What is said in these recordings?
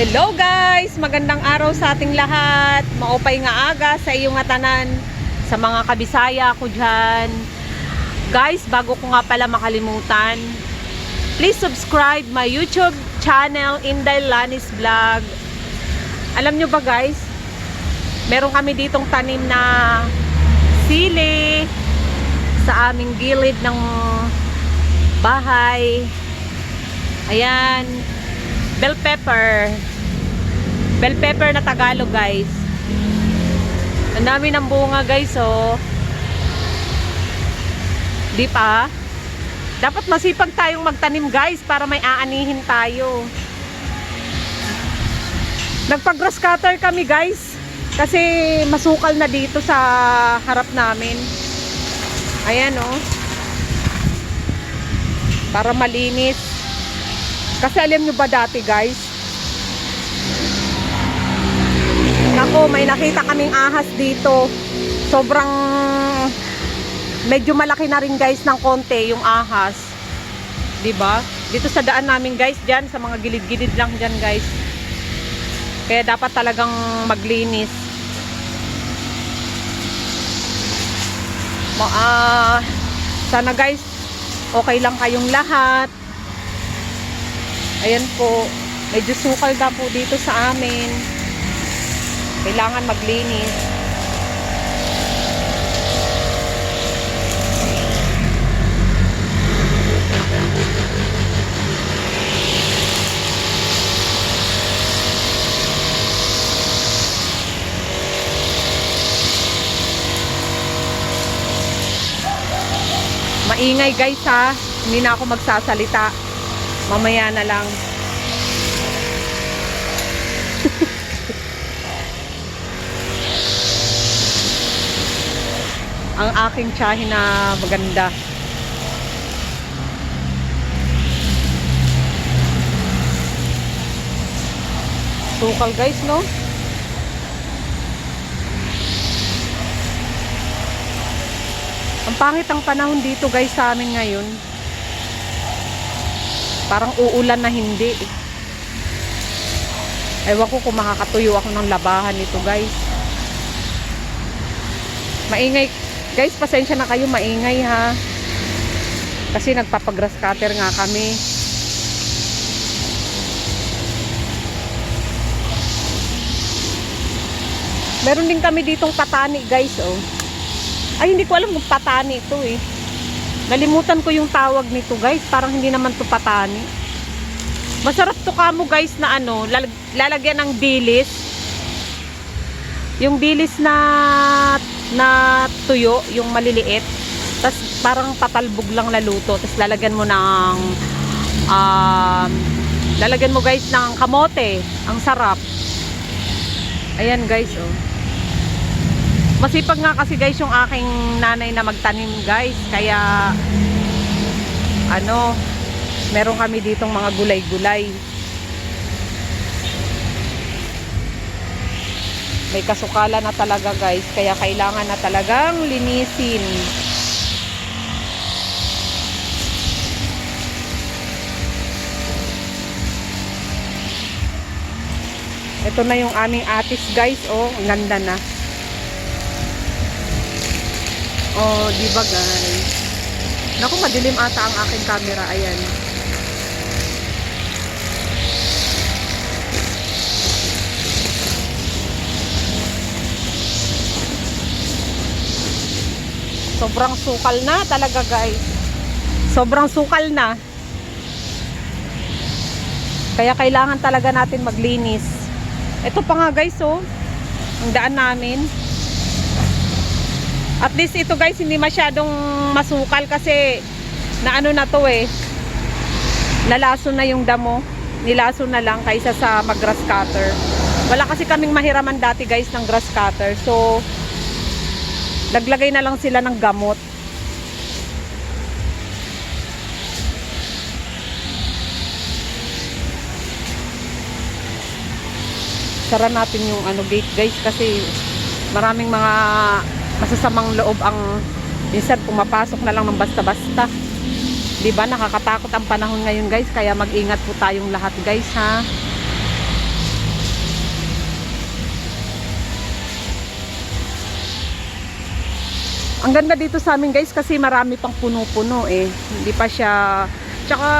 Hello guys! Magandang araw sa ating lahat. Maupay nga aga sa iyong atanan. Sa mga kabisaya ko dyan. Guys, bago ko nga pala makalimutan, please subscribe my YouTube channel, Inday Lanis Vlog. Alam nyo ba guys, meron kami ditong tanim na sili sa aming gilid ng bahay. Ayan, bell pepper. Bell pepper na Tagalog, guys. Ang dami ng bunga, guys, oh. Di pa? Dapat masipag tayong magtanim, guys, para may aanihin tayo. Nagpag-grass cutter kami, guys. Kasi masukal na dito sa harap namin. Ayan, oh. Para malinis. Kasi alam nyo ba dati guys? Nako, may nakita kaming ahas dito. Sobrang medyo malaki na rin guys ng konti yung ahas. 'Di ba? Dito sa daan namin guys, diyan sa mga gilid-gilid lang diyan guys. Kaya dapat talagang maglinis. Ma ah, sana guys, okay lang kayong lahat. Ayan po, medyo sukal na po dito sa amin. Kailangan maglinis. Maingay guys ha, hindi na ako magsasalita. Mamaya na lang. Ang aking tsahin na maganda. Sukal guys, no? Ang pangit ang panahon dito guys sa amin ngayon. Parang uulan na hindi. Ewan ko kung makakatuyo ako ng labahan nito guys. Maingay. Guys, pasensya na kayo. Maingay ha. Kasi nagpapagrass cutter nga kami. Meron din kami ditong patani guys oh. Ay hindi ko alam kung patani ito eh. Nalimutan ko yung tawag nito guys. Parang hindi naman to patani. Masarap to kamo guys na ano, lalag lalagyan ng dilis. Yung dilis na na tuyo, yung maliliit. Tapos parang patalbog lang laluto. Tapos lalagyan mo ng um, lalagyan mo guys ng kamote. Ang sarap. Ayan guys oh. Masipag nga kasi guys yung aking nanay na magtanim guys. Kaya ano, meron kami ditong mga gulay-gulay. May kasukala na talaga guys. Kaya kailangan na talagang linisin. Ito na yung aming atis guys. Oh, ganda na. Oh, di ba guys? Naku, madilim ata ang aking camera. Ayan. Sobrang sukal na talaga guys. Sobrang sukal na. Kaya kailangan talaga natin maglinis. Ito pa nga guys oh. Ang daan namin. At least ito guys hindi masyadong masukal kasi na ano na to eh. Nalaso na yung damo. Nilaso na lang kaysa sa mag grass cutter. Wala kasi kaming mahiraman dati guys ng grass cutter. So naglagay na lang sila ng gamot. Sara natin yung ano gate guys kasi maraming mga masasamang loob ang minsan pumapasok na lang ng basta-basta. 'Di ba nakakatakot ang panahon ngayon, guys? Kaya mag-ingat po tayong lahat, guys, ha. Ang ganda dito sa amin, guys, kasi marami pang puno-puno eh. Hindi pa siya tsaka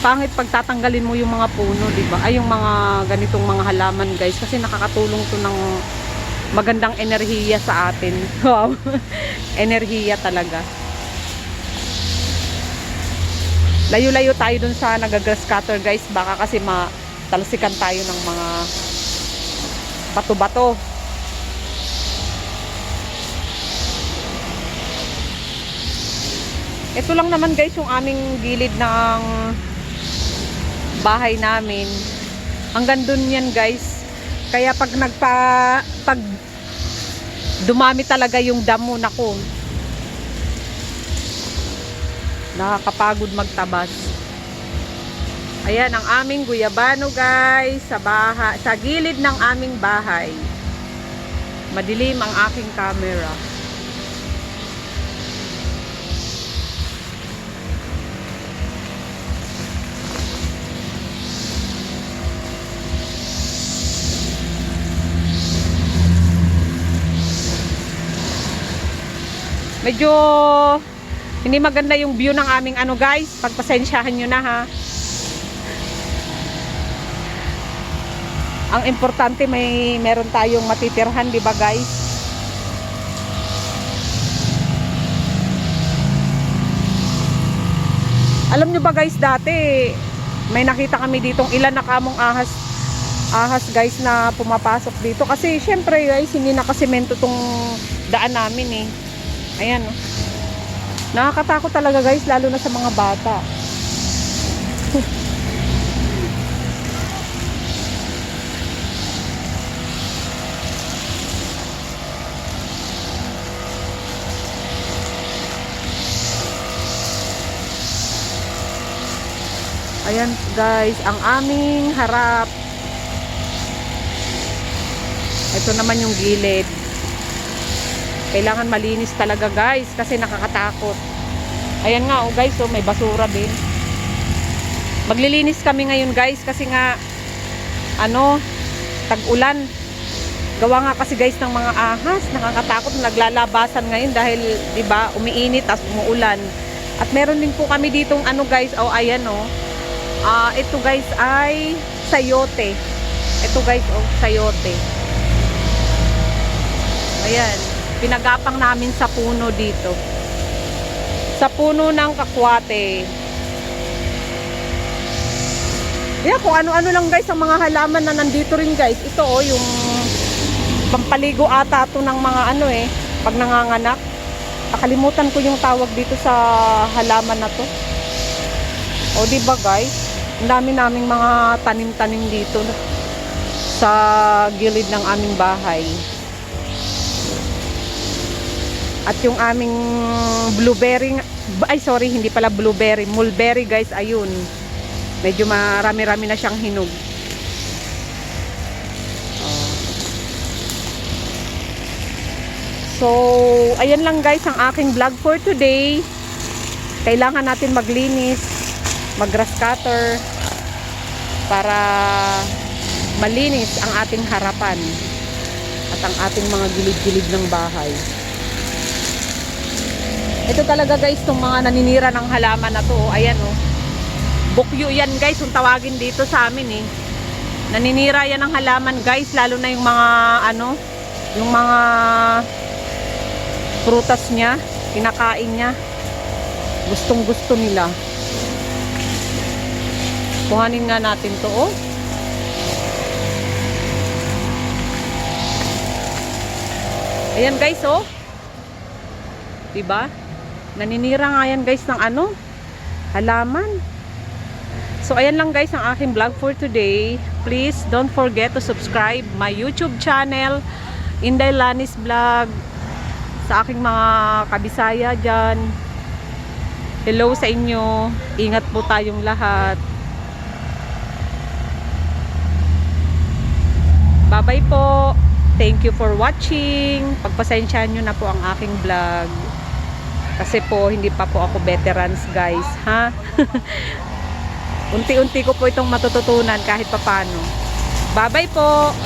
pangit pagtatanggalin mo yung mga puno, 'di ba? Ay yung mga ganitong mga halaman, guys, kasi nakakatulong 'to ng magandang enerhiya sa atin. Wow. enerhiya talaga. Layo-layo tayo dun sa nagagrass cutter guys. Baka kasi matalsikan tayo ng mga bato-bato. Ito lang naman guys yung aming gilid ng bahay namin. Hanggang dun yan guys. Kaya pag nagpa pag dumami talaga yung damo nako. Nakakapagod magtabas. Ayan ang aming guyabano guys sa baha, sa gilid ng aming bahay. Madilim ang aking camera. Medyo hindi maganda yung view ng aming ano guys. Pagpasensyahan nyo na ha. Ang importante may meron tayong matitirhan, di ba guys? Alam nyo ba guys, dati may nakita kami ditong ilan na kamong ahas ahas guys na pumapasok dito kasi syempre guys hindi nakasemento tong daan namin eh Ayan, oh. Nakakatakot talaga guys, lalo na sa mga bata. Ayan guys, ang aming harap. Ito naman yung gilid. Kailangan malinis talaga guys kasi nakakatakot. Ayan nga oh guys, oh, may basura din. Maglilinis kami ngayon guys kasi nga ano, tag-ulan. Gawa nga kasi guys ng mga ahas, nakakatakot naglalabasan ngayon dahil 'di ba, umiinit at umuulan. At meron din po kami ditong ano guys, oh ayan oh. Ah, ito guys ay sayote. Ito guys, oh, sayote. Ayan pinagapang namin sa puno dito. Sa puno ng kakwate. Yeah, kung ano-ano lang guys ang mga halaman na nandito rin guys. Ito oh, yung pampaligo ata to ng mga ano eh, pag nanganganak. Nakalimutan ko yung tawag dito sa halaman na to. O di ba guys? Ang dami naming mga tanim-tanim dito sa gilid ng aming bahay. At yung aming blueberry, ay sorry, hindi pala blueberry, mulberry guys, ayun. Medyo marami-rami na siyang hinog. So, ayan lang guys ang aking vlog for today. Kailangan natin maglinis, mag-grass cutter para malinis ang ating harapan at ang ating mga gilid-gilid ng bahay. Ito talaga guys, itong mga naninira ng halaman na to. Ayan oh. Bukyo yan guys, kung tawagin dito sa amin eh. Naninira yan ng halaman guys, lalo na yung mga ano, yung mga prutas niya, kinakain niya. Gustong gusto nila. Kuhanin nga natin to oh. Ayan guys oh. 'Di ba? Naninira nga yan guys ng ano? Halaman. So ayan lang guys ang aking vlog for today. Please don't forget to subscribe my YouTube channel Inday Lanis Vlog sa aking mga kabisaya dyan. Hello sa inyo. Ingat po tayong lahat. Bye-bye po. Thank you for watching. Pagpasensyahan nyo na po ang aking vlog. Kasi po, hindi pa po ako veterans guys, ha? Unti-unti ko po itong matututunan kahit papano. Bye-bye po!